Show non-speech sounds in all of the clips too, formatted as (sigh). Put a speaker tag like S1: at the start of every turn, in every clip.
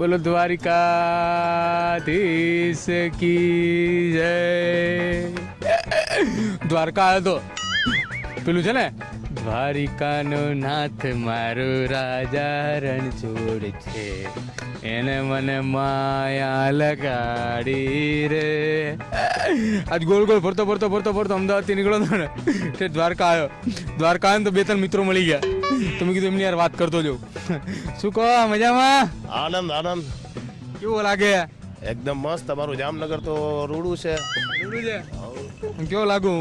S1: બોલો દ્વારિકાધીશ કી જય. દ્વારકા તો. પેલું છે ને? દ્વારિકાનો નાથ મારો રાજા રણછોડ છે. એને મને માયા લગાડી રે. આજ ગોળ ગોળ ફરતો ફરતો ફરતો ફરતો અમદાવાદથી નીકળ્યો હતો ને તે દ્વારકા આવ્યો દ્વારકા આવ્યો ને તો બે ત્રણ મિત્રો મળી ગયા. તો મેં કીધું એમની યાર વાત કરતો જાઉં. શું કહો મજામાં?
S2: આનંદ આનંદ.
S1: કેવો લાગે?
S2: એકદમ મસ્ત. તમારું જામનગર તો રૂડું છે.
S1: રૂડું છે? કેવો લાગુ?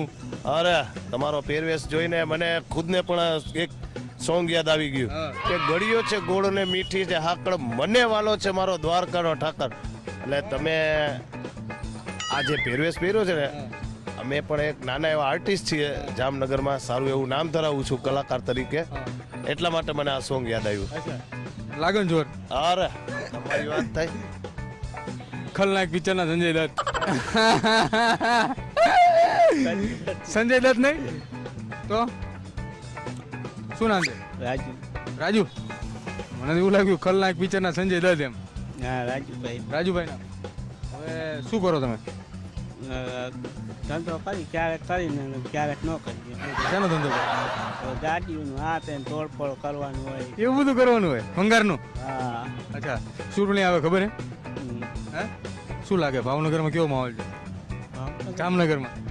S2: અરે તમારો પહેરવેશ જોઈને મને ખુદને પણ એક સોંગ યાદ આવી ગયું કે ગળિયો છે ગોળ ને મીઠી છે હાકડ મને વાલો છે મારો દ્વારકાનો ઠાકર. એટલે તમે આ જે પહેરવેશ પહેર્યો છે ને અમે પણ એક નાના એવા આર્ટિસ્ટ છીએ જામનગરમાં. સારું એવું નામ ધરાવું છું કલાકાર તરીકે. એટલા માટે મને આ સોંગ યાદ આવ્યું.
S1: લાગે ને જોર.
S2: અરે તમારી વાત થાય.
S1: ખલનાયક પિક્ચરના સંજય દત્ત. (laughs) સંજય દત્ત નહીં? તો? શું નામ છે?
S3: રાજુ.
S1: રાજુ? મને એવું લાગ્યું ખલનાયક પિક્ચરના સંજય દત્ત એમ.
S3: હા રાજુભાઈ.
S1: રાજુભાઈ ના હવે શું કરો તમે?
S3: ધંધો કરી ક્યારેક કરીને ક્યારેક ન કરીએ.
S1: શેનો ધંધો કરો?
S3: ગાડીઓનું આ તે તોડફોડ કરવાનું હોય.
S1: એવું બધું કરવાનું હોય? ભંગારનું?
S3: હા.
S1: અચ્છા ચૂંટણી આવે ખબર. હે? શું લાગે? ભાવનગરમાં કેવો માહોલ છે? જામનગરમાં?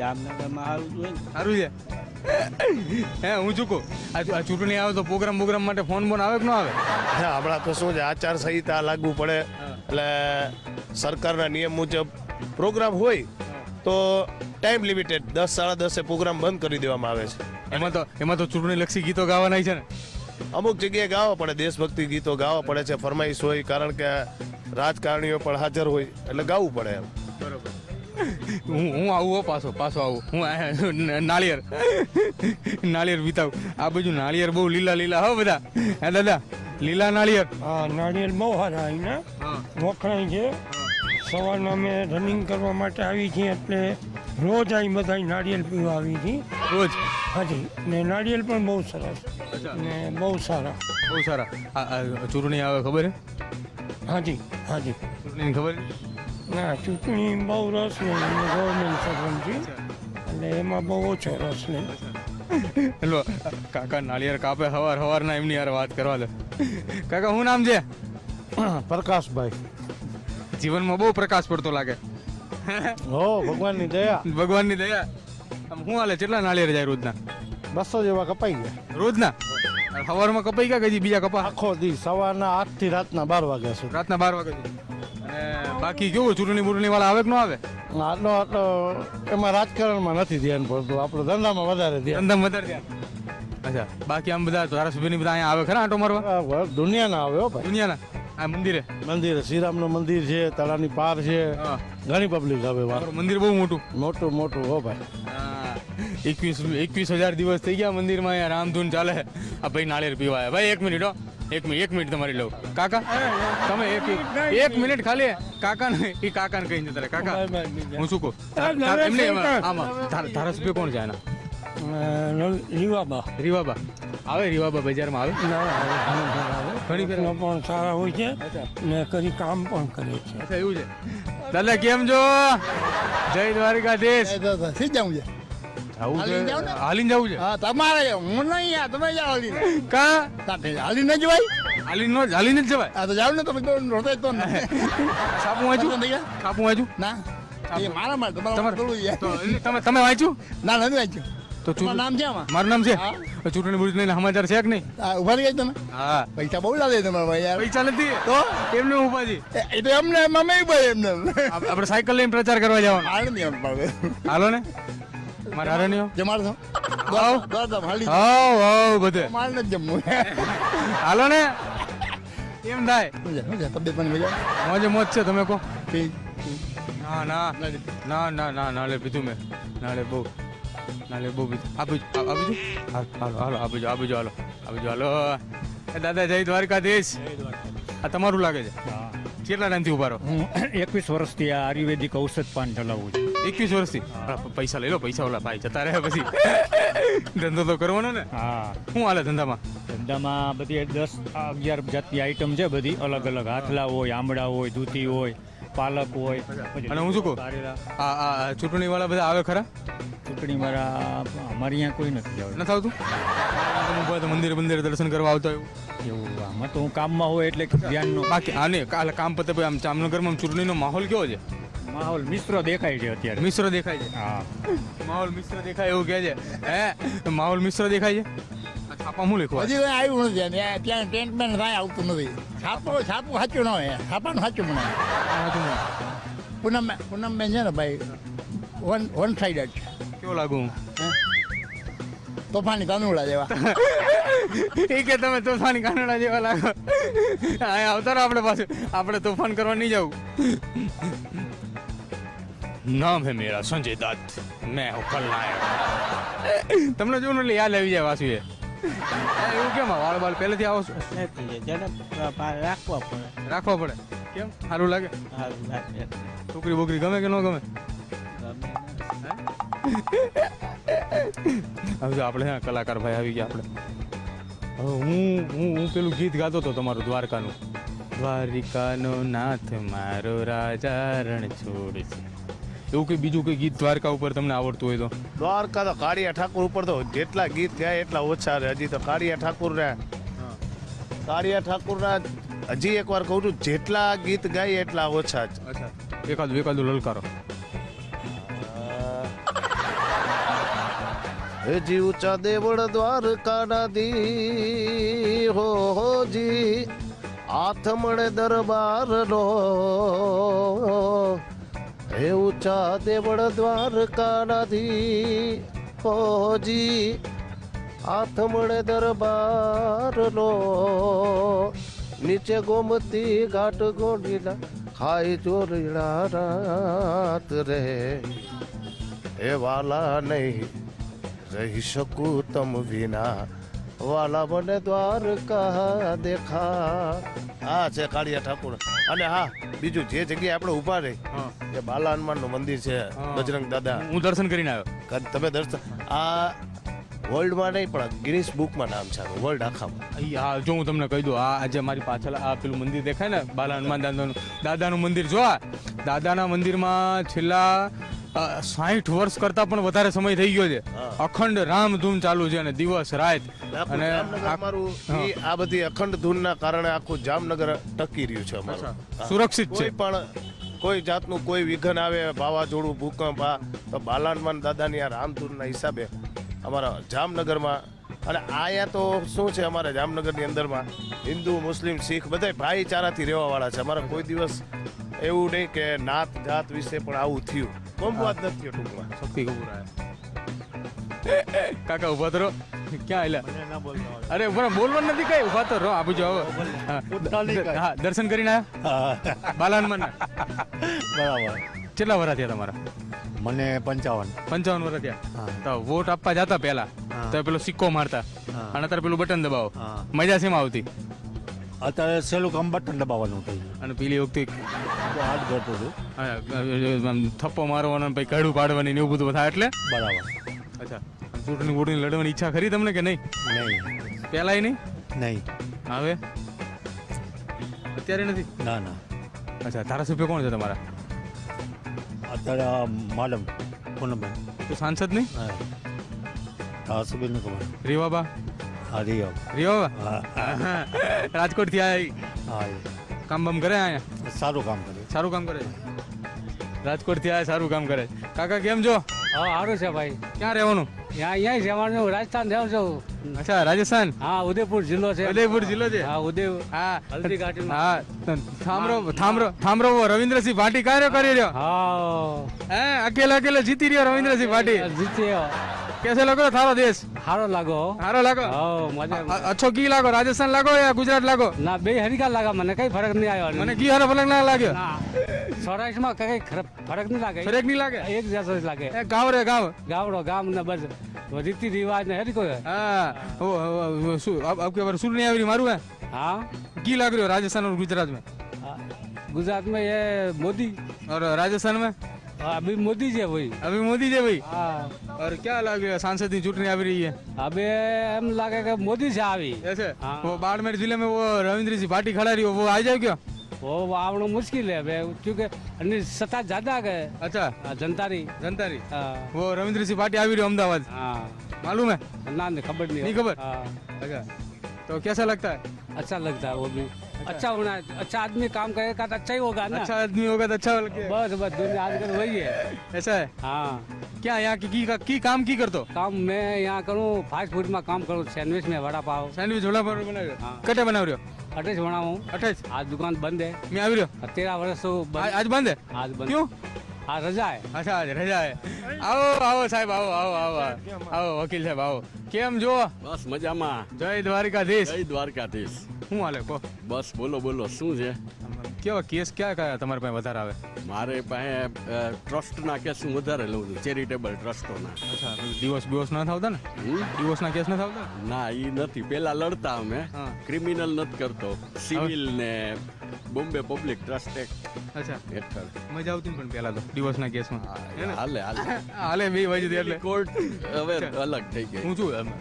S3: જામનગરમાં આવું જોઈએ
S1: સારું છે? (laughs) હે હું ચૂકું આ ચૂંટણી આવે તો પ્રોગ્રામ પ્રોગ્રામ માટે ફોન બોન આવે કે ન આવે?
S2: હા, હમણાં તો શું છે આચાર સંહિતા લાગુ પડે. એટલે સરકારના નિયમ મુજબ પ્રોગ્રામ હોય તો ટાઈમ લિમિટેડ દસ સાડા દસે પ્રોગ્રામ બંધ કરી દેવામાં આવે છે.
S1: એમાં તો એમાં તો ચૂંટણી લક્ષી ગીતો ગાવાના છે ને.
S2: અમુક જગ્યાએ ગાવા પડે દેશભક્તિ ગીતો ગાવા પડે છે ફરમાઈશ હોય કારણ કે રાજકારણીઓ પણ હાજર હોય એટલે ગાવું પડે એમ.
S1: હું હું આવું હો પાછો પાછો આવું. હું નાળિયેર. નાળિયેર વિતાવું. આ બાજુ નાળિયેર બહુ લીલા લીલા હો બધા. હે દાદા લીલા નાળિયેર.
S4: હા નાળિયેર બહુ સારા અહીંના. વખણાય છે. સવારના અમે રનિંગ કરવા માટે આવી છીએ એટલે રોજ અહીં બધા નાળિયેર પીવા આવી છીએ
S1: રોજ?
S4: હાજી. ને નાળિયેર પણ બહુ સરસ. ને બહુ સારા.
S1: બહુ સારા. ચૂંટણી આવે ખબર હે
S4: હાજી હાજી.
S1: ચૂંટણીની ખબર?
S4: ના ચૂંટણી બહુ રસ નહીં ગવર્મેન્ટ સરપંચી. એટલે એમાં બહુ ઓછો રસ નહીં.
S1: હેલો કાકા નાળિયેર કાપે હવાર હવારના એમની યાર વાત કરવા દે. કાકા શું નામ છે?
S5: પ્રકાશભાઈ.
S1: જીવનમાં બહુ પ્રકાશ પડતો લાગે.
S5: હો ભગવાનની દયા.
S1: ભગવાનની દયા. આમ શું હાલે કેટલા નાળિયેર જાય રોજના?
S5: બસો જેવા કપાઈ ગયા.
S1: રોજના? સવારમાં કપાઈ ગયા કે બીજા કપા?
S5: આખો દી સવારના આઠથી રાતના બાર વાગ્યા સુધી.
S1: રાતના બાર વાગે સુધી. અને બાકી કેવું ચૂંટણી બૂંટણી વાળા આવે કે ન આવે?
S5: આટલો આટલો એમાં રાજકારણમાં નથી ધ્યાન પડતું. આપણો ધંધામાં વધારે ધ્યાન.
S1: ધંધામાં વધારે ધ્યાન. અચ્છા બાકી આમ બધા ધારાસભ્યની બધા અહીંયા આવે ખરા આટો મારવા?
S5: દુનિયાના આવે હો ભાઈ.
S1: દુનિયાના? આ મંદિરે?
S5: મંદિર શ્રીરામનું મંદિર છે તળાની પાર છે. ઘણી પબ્લિક આવે વાર
S1: મંદિર બહુ મોટું.
S5: મોટું મોટું હો ભાઈ.
S1: એકવીસ એકવીસ હજાર દિવસ થઈ ગયા મંદિરમાં અહીંયા રામધૂન ચાલે. આ ભાઈ નાળિયેર પીવા આવ્યા. ભાઈ એક મિનિટ હો. એક મિનિટ એક મિનિટ તમારી લઉં. કાકા તમે એક એક મિનિટ ખાલી. કાકા ને એ કાકા ને કહી જતા કાકા હું શું કહું? એમને આમાં ધારાસભ્ય કોણ છે એના
S4: રીવાબા.
S1: રીવાબા. આવે રીવાબા બજારમાં આવે? ઘણી ફેર
S4: પણ સારા હોય છે ને કરી કામ પણ કરે છે.
S1: અચ્છા એવું છે. દાદા કેમ છો? જય દ્વારકાધીશ.
S6: થઈ જાઉં છે.
S1: આવું
S6: ને?
S1: હાલીને જવું છે?
S6: હા તમારે હું નહીં યાર તમે જાઓ હાલીને.
S1: કા?
S6: સાથે હાલીને જવાય?
S1: હાલીને નો- હાલીને જ જવાય?
S6: આ તો જાવ ને તમે તો રોતે તો ને.
S1: સાપું વાંચ્યું? સાપું વાંચ્યું?
S6: ના. એ મારા માર તમારા
S1: તમારે
S6: થોડું
S1: તમે તમે વાંચ્યું?
S6: ના નથી વાંચ્યું.
S1: તો
S6: તમારું નામ છે
S1: મારું નામ છે? ચૂંટણી બૂંટણી સમાચાર છે કે નહીં?
S6: ઊભા રહી તમે?
S1: હા.
S6: પૈસા બહુ લાગે તમારા ભાઈ યાર.
S1: પૈસા નથી.
S6: તો?
S1: એમને ઉપાજી
S6: એ- તો એમને મમ્મી ભાઈ એમને.
S1: આપ- આપણે સાયકલ લઈને પ્રચાર કરવા જવાનો.
S6: નહીં
S1: હાલો ને. મારે હારે નહીં
S6: જમાડ છો.
S1: આવો.
S6: દોડધામ હાલી
S1: હાવ હાવ બધે.
S6: મારે નથી જમવું.
S1: હાલો ને. કેમ થાય?
S6: મજા મજા તબિયત પાણી મજા?
S1: મોજે મોજ છે તમે કહો.
S6: ઠીક
S1: ના ના. ના ના ના નાલે પીધું મેં. નાલે બહુ. નાલે બહુ પીધું. આપી આપી હાલો હાલો આપી આ બીજું આ હાલો. આપી હાલો. એ દાદા જય દ્વારકાધીશ. આ તમારું લાગે છે? કેટલા ટાઈમથી ઊભા રહો?
S7: હું એકવીસ વર્ષથી આ આયુર્વેદિક ઔષધ પાન ચલાવું છું.
S1: એકવીસ વર્ષથી. પૈસા લઈ લો પૈસા ઓલા ભાઈ જતા રહ્યા પછી. ધંધો તો કરવાનો ને.
S7: હા.
S1: શું હાલે ધંધામાં?
S7: ધંધામાં બધી દસ અગિયાર જાતની આઈટમ છે બધી. અલગ અલગ હાથલા હોય આમળા હોય દૂધી હોય પાલક હોય.
S1: અને હું શું કહું? આ આ ચૂંટણી વાળા બધા આવે ખરા?
S7: ચૂંટણી વાળા અમારે અહીંયા કોઈ નથી આવતું.
S1: નથી આવતું મંદિર મંદિર દર્શન કરવા આવતા એવું
S7: એવું આમાં તો હું કામમાં હોય એટલે ધ્યાન
S1: બાકી આને કાલે કામ પતે આમ જામનગરમાં ચૂંટણીનો માહોલ કેવો છે?
S7: માહોલ મિશ્ર દેખાય છે અત્યારે.
S1: મિશ્ર દેખાય છે?
S7: હા.
S1: માહોલ મિશ્ર દેખાય એવું કહે છે? હે? માહોલ મિશ્ર દેખાય છે? છાપા હું લખવા?
S6: હજી કોઈ આવ્યું નથી અને ત્યાં ટેન્ટ બેન્ટ કાંઈ આવતું નથી. છાપો છાપું સાચું ન હોય. છાપાનું સાચું મને. પૂનમ પૂનમ બેન છે ને ભાઈ વન વન સાઈડ જ
S1: કેવો લાગુ હું?
S6: તોફાની કાનુડા જેવા. (laughs)
S1: એ કે તમે તોફાની કાનુડા જેવા લાગો. આવતા રહો આપણે પાસે આપણે તોફાન કરવા નહીં જવું નામ હે મેરા સંજય દત્ત. મેં હું ખલનાયક તમને જો ને યાદ આવી જાય વાસુ એવું કેમ વાળ બાળ પહેલેથી આવો છો?
S3: રાખવા પડે.
S1: રાખવા પડે? કેમ? સારું લાગે? છોકરી બોકરી ગમે કે ન ગમે? હવે જો આપણે હા કલાકાર ભાઈ આવી ગયા આપણે. હવે હું હું હું પેલું ગીત ગાતો હતો તમારું દ્વારકાનું. દ્વારિકાનો નાથ મારો રાજા રણ છોડ છે. એવું કંઈ બીજું કંઈ ગીત દ્વારકા ઉપર તમને આવડતું હોય તો?
S2: દ્વારકા તો કાળિયા ઠાકુર ઉપર તો જેટલા ગીત ગાય એટલા ઓછા છે હજી તો કાળિયા ઠાકોર ને કાળિયા ઠાકોરના હજી એકવાર કહું છું જેટલા ગીત ગાય એટલા ઓછા જ.
S1: એકાદું એકાદું લલકારો.
S2: જી ઊંચા દેવળ દ્વારકાના દી હો હો જી. હાથ દરબાર નો હે ઊંચા દેવળ દ્વારકાના દી હો જી હાથ મળે દરબાર નો નીચે ગોમતી ઘાટ ગોંડીલા ખાઈ ચોરીડા રાત રે એ વાલા નહીં રહી શકું તમ વિના વાલા બને દ્વારકા દેખા હા છે કાળિયા ઠાકોર. અને હા બીજું જે જગ્યાએ આપણે ઊભા રહી એ બાલા હનુમાનનું મંદિર છે બજરંગ દાદા.
S1: હું દર્શન કરીને આવ્યો.
S2: તમે દર્શન આ વર્લ્ડમાં નહીં પણ ગિનિસ બુકમાં નામ છે વર્લ્ડ આખામાં.
S1: હા જો હું તમને કહી દઉં આ આજે મારી પાછળ આ પેલું મંદિર દેખાય ને બાલા હનુમાન દાદાનું દાદાનું મંદિર. જો આ દાદાના મંદિરમાં છેલ્લા સાઠ વર્ષ કરતા પણ વધારે સમય થઈ ગયો છે. અખંડ રામધૂન ચાલુ છે અને દિવસ રાત અને
S2: અમારું આ બધી અખંડ ધૂનના કારણે આખું જામનગર ટકી રહ્યું છે અમારું.
S1: સુરક્ષિત છે.
S2: પણ કોઈ જાતનું કોઈ વિઘન આવે વાવાઝોડું ભૂકંપ આ તો બાલાનમાન દાદાની આ રામધૂનના હિસાબે અમારા જામનગરમાં અને આયા તો શું છે અમારા જામનગરની અંદરમાં? હિન્દુ મુસ્લિમ શીખ બધા ભાઈચારાથી રહેવાવાળા છે. અમારા કોઈ દિવસ એવું નહીં કે નાત જાત વિશે પણ આવું થયું. કોમવાદ નથી ટૂંકમાં
S1: શક્તિ કપૂર આયા કાકા ઊભા તો ક્યાં આયલા? અરે ઊભા રહો, બોલવાનું નથી કઈ. ઊભા તો રહો. આપું જો હા, દર્શન કરીને આયા? બાલા હનુમાન
S5: બરાબર.
S1: કેટલા વરા થયા તમારા?
S5: મને પંચાવન.
S1: પંચાવન વર્ષ થયા? તો વોટ આપવા જતા પહેલા. તો પેલો સિક્કો મારતા. અને અત્યારે પેલું બટન દબાવો. મજા શેમાં આવતી?
S5: અત્યારે સહેલું કામ બટન દબાવવાનું થઈ
S1: અને પેલી વખતે
S5: હાથ કરતો
S1: હા, થપ્પો મારવાનો અને પછી કડું પાડવાની ને એવું બધું થાય એટલે?
S5: બરાબર.
S1: અચ્છા. ચૂંટણી વૂંટણી લડવાની ઈચ્છા ખરી તમને કે નહીં?
S5: નહીં.
S1: પહેલાય નહીં?
S5: નહીં.
S1: હવે અત્યારે નથી?
S5: ના ના.
S1: અચ્છા ધારાસભ્ય કોણ છે તમારા?
S5: અત્યારે માલમ પૂનમભાઈ.
S1: તો સાંસદ નહીં?
S5: ધારાસભ્ય નહીં ખબર
S1: રીવાબા?
S5: હા રિયો
S1: રીવાબા?
S5: રાજકોટથી
S1: આવી થી
S5: હા.
S1: કામ બામ કરે અહીંયા?
S5: સારું કામ કરે.
S1: સારું કામ કરે? રાજકોટથી આયા સારું કામ કરે. કાકા કેમ છો?
S8: હા સારું છે ભાઈ.
S1: ક્યાં રહેવાનું?
S8: ત્યાં અહીંયા જવાનું રાજસ્થાન જાઉં છું.
S1: અચ્છા રાજસ્થાન?
S8: હા ઉદયપુર જિલ્લો છે.
S1: ઉદયપુર જિલ્લો છે?
S8: હા ઉદય
S1: હા.
S8: હલ્દી ઘાટી
S1: હા થામરો થામરો થામરો રવિન્દ્રસિંહ ભાટી કાર્ય કરી રહ્યો?
S8: હા.
S1: હે અકેલા અકેલા જીતી રહ્યો રવિન્દ્રસિંહ ભાટી?
S8: જીત્યો
S1: કેસે कैसे लगो
S8: थारो देश हारो
S1: लागो हारो
S8: लागो हो
S1: मजा अच्छो की लागो राजस्थान लागो या गुजरात लागो
S8: ના બે હરિકા લાગા મને કઈ ફરક નહીં આવ્યો.
S1: મને ઘી હારો ફરક ના લાગ્યો?
S8: સૌરાષ્ટ્રમાં કઈ ફરક નહીં લાગે.
S1: ફરક નહીં લાગે?
S8: એક જેસો જ લાગે.
S1: ગાવ રે ગાવ.
S8: ગાવડો ગામ ને બસ. રીતિ રિવાજ ને હરિકો
S1: હા. શું આપકે બાર સુર નહીં આવી મારું હે?
S8: હા?
S1: की लग रही हो राजस्थान और गुजरात में
S8: गुजरात में ये मोदी
S1: और राजस्थान में
S8: अभी मोदी जी है वही
S1: अभी मोदी जी भाई
S8: हाँ
S1: और क्या लगे सांसद की चुटनी આવી રહી है
S8: अबे हम लगे कि मोदी से આવી
S1: ऐसे
S8: हाँ।
S1: वो बाड़मेर जिले में वो रविंद्र सिंह पार्टी खड़ा रही हो वो आ जाए क्या
S8: वो आवड़ो मुश्किल है अबे क्योंकि अन्य सत्ता ज्यादा है
S1: अच्छा
S8: हाँ, जनता री
S1: जनता रही
S8: हाँ
S1: वो रविंद्र सिंह पार्टी આવી રહ્યો અમદાવાદ
S8: हाँ
S1: मालूम है
S8: ना नहीं खबर नहीं
S1: नहीं खबर?
S8: हाँ
S1: अच्छा तो कैसा लगता है
S8: अच्छा लगता है वो भी अच्छा होना है अच्छा आदमी काम करेगा तो अच्छा ही होगा ना
S1: अच्छा आदमी होगा तो अच्छा लगे
S8: बस बस दुनिया आजकल वही है
S1: ऐसा है
S8: हाँ
S1: क्या यहाँ की, की, की काम की करतो
S8: काम मैं यहाँ करूँ फास्ट फूड में काम करूँ सैंडविच में वड़ा पाव
S1: સેન્ડવિચ વડા પાવ બનાવ્યો
S8: હા.
S1: કટે બનાવ્યો
S8: अटैच बनाऊँ
S1: અઠાઈસ
S8: आज दुकान बंद है
S1: મેં આવી રહ્યો
S8: तेरह वर्ष तो
S1: આ-
S8: बंद
S1: આજ બંધ है
S8: आज बंद
S1: क्यों
S8: હા રજા હે
S1: અચ્છા રજા હે આવો આવો સાહેબ આવો આવો આવો. આવો વકીલ સાહેબ આવો. કેમ જો
S9: બસ મજામાં.
S1: જય દ્વારકાધીશ.
S9: જય દ્વારકાધીશ.
S1: શું હાલે કો
S9: બસ બોલો બોલો શું છે?
S1: કેવા કેસ ક્યાં કયા તમારી પાસે વધારે આવે?
S9: મારે પાસે ટ્રસ્ટના કેસ હું વધારે લઉં છું ચેરિટેબલ ટ્રસ્ટોના.
S1: અચ્છા દિવસ દિવસ ના થાવતા ને? દિવસના કેસ ના થાવતા?
S9: ના એ નથી. પેલા લડતા અમે. ક્રિમિનલ નથી કરતો. સિવિલ ને બોમ્બે પબ્લિક ટ્રસ્ટ એક્ટ
S1: અચ્છા.
S9: હેઠળ.
S1: મજા આવતી પણ પેલા તો દિવસના કેસમાં.
S9: હાલે હાલે.
S1: હાલે બે બાજુ એટલે.
S9: કોર્ટ હવે અલગ થઈ ગઈ.
S1: હું છું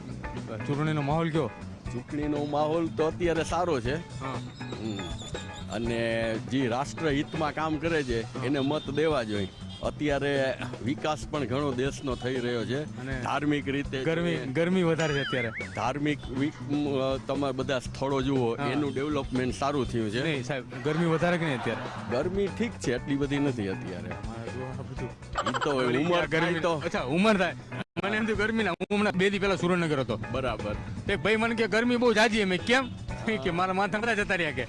S1: ચૂંટણીનો માહોલ કયો
S9: ચૂંટણીનો માહોલ તો અત્યારે સારો છે.
S1: હા.
S9: અને જે રાષ્ટ્રહિતમાં કામ કરે છે એને મત દેવા જોઈએ. અત્યારે વિકાસ પણ ઘણો દેશનો થઈ રહ્યો છે. ધાર્મિક રીતે
S1: ગરમી ગરમી વધારે છે અત્યારે.
S9: ધાર્મિક તમે બધા સ્થળો જુઓ એનું ડેવલપમેન્ટ સારું થયું છે.
S1: નહીં સાહેબ ગરમી વધારે કે નહીં અત્યારે?
S9: ગરમી ઠીક છે એટલી બધી નથી અત્યારે. તો ઉંમર
S1: ગરમી
S9: તો
S1: અચ્છા ઉંમર થાય. મને એમ થયું ગરમી ના હું હમણાં બે દી પહેલા સુરેન્દ્રનગર હતો.
S9: બરાબર.
S1: તે ભાઈ મને કે ગરમી બહુ જાજી મેં કેમ? કે મારા માથા બધા જતા રહ્યા કે.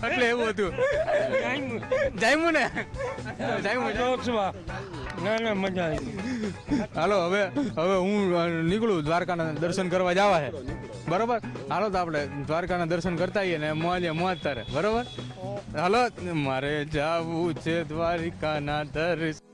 S1: (laughs) એટલે એવું હતું. જામ્યું ને? જામ્યું
S4: ના ના મજા આવી
S1: હાલો હવે હવે હું નીકળું દ્વારકાના દર્શન કરવા જવા છે બરોબર? હાલો તો આપણે દ્વારકાના દર્શન કરતા આવીએ ને મોજે મોજ તારે. બરોબર? હાલો મારે જાવું છે દ્વારિકાના દર્શન